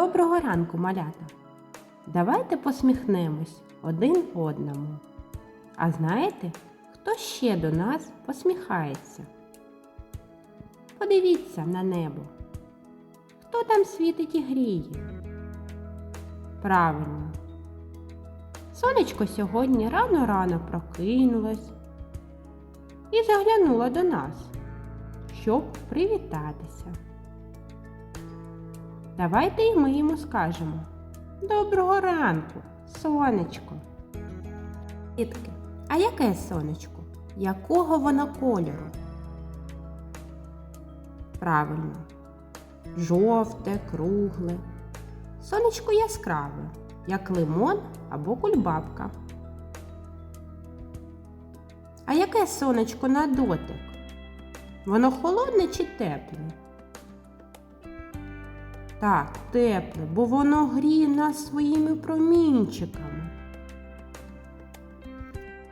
Доброго ранку, малята! Давайте посміхнемось один одному. А знаєте, хто ще до нас посміхається? Подивіться на небо. Хто там світить і гріє? Правильно. Сонечко сьогодні рано-рано прокинулось і заглянуло до нас, щоб привітатися. Давайте і ми йому скажемо Доброго ранку, сонечко. Дітки, а яке сонечко? Якого воно кольору? Правильно. Жовте, кругле. Сонечко яскраве, як лимон або кульбабка. А яке сонечко на дотик? Воно холодне чи тепле? Так, тепле, бо воно гріє нас своїми промінчиками.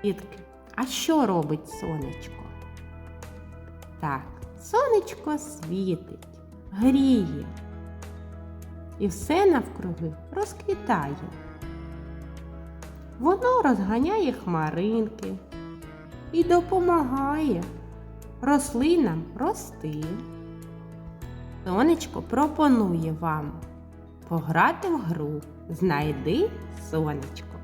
Дітки, а що робить сонечко? Так, сонечко світить, гріє. І все навкруги розквітає. Воно розганяє хмаринки і допомагає рослинам рости. Сонечко пропонує вам пограти в гру Знайди сонечко.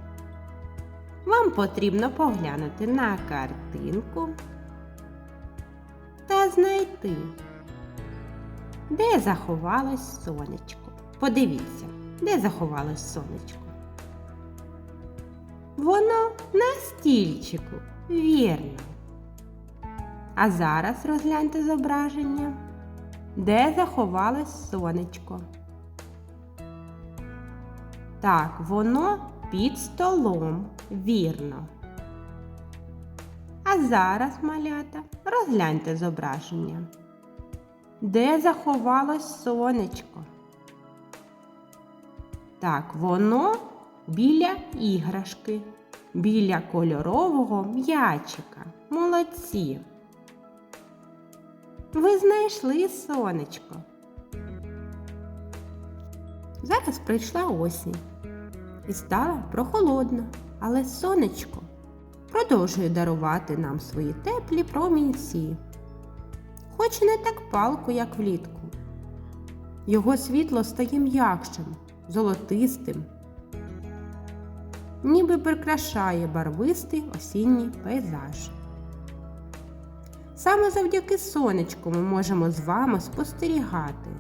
Вам потрібно поглянути на картинку та знайти, де заховалось сонечко. Подивіться, де заховалось сонечко. Воно на стільчику, вірно. А зараз розгляньте зображення. Де заховалось сонечко? Так, воно під столом, вірно. А зараз, малята, розгляньте зображення. Де заховалось сонечко? Так, воно біля іграшки, біля кольорового м'ячика. Молодці. Ви знайшли сонечко. Зараз прийшла осінь і стала прохолодна, але сонечко продовжує дарувати нам свої теплі промінці. Хоч і не так палко, як влітку. Його світло стає м'якшим, золотистим, ніби прикрашає барвистий осінній пейзаж. Саме завдяки сонечку ми можемо з вами спостерігати,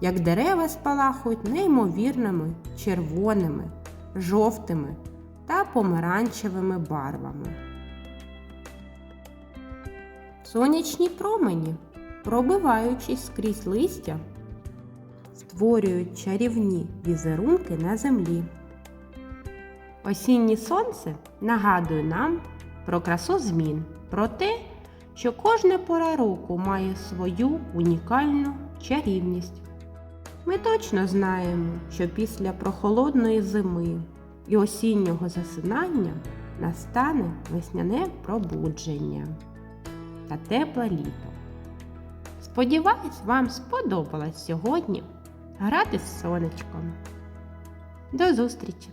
як дерева спалахують неймовірними червоними, жовтими та помаранчевими барвами. Сонячні промені, пробиваючись скрізь листя, створюють чарівні візерунки на землі. Осіннє сонце нагадує нам про красу змін, про те, що кожна пора року має свою унікальну чарівність. Ми точно знаємо, що після прохолодної зими і осіннього засинання настане весняне пробудження та тепле літо. Сподіваюсь, вам сподобалось сьогодні грати з сонечком. До зустрічі!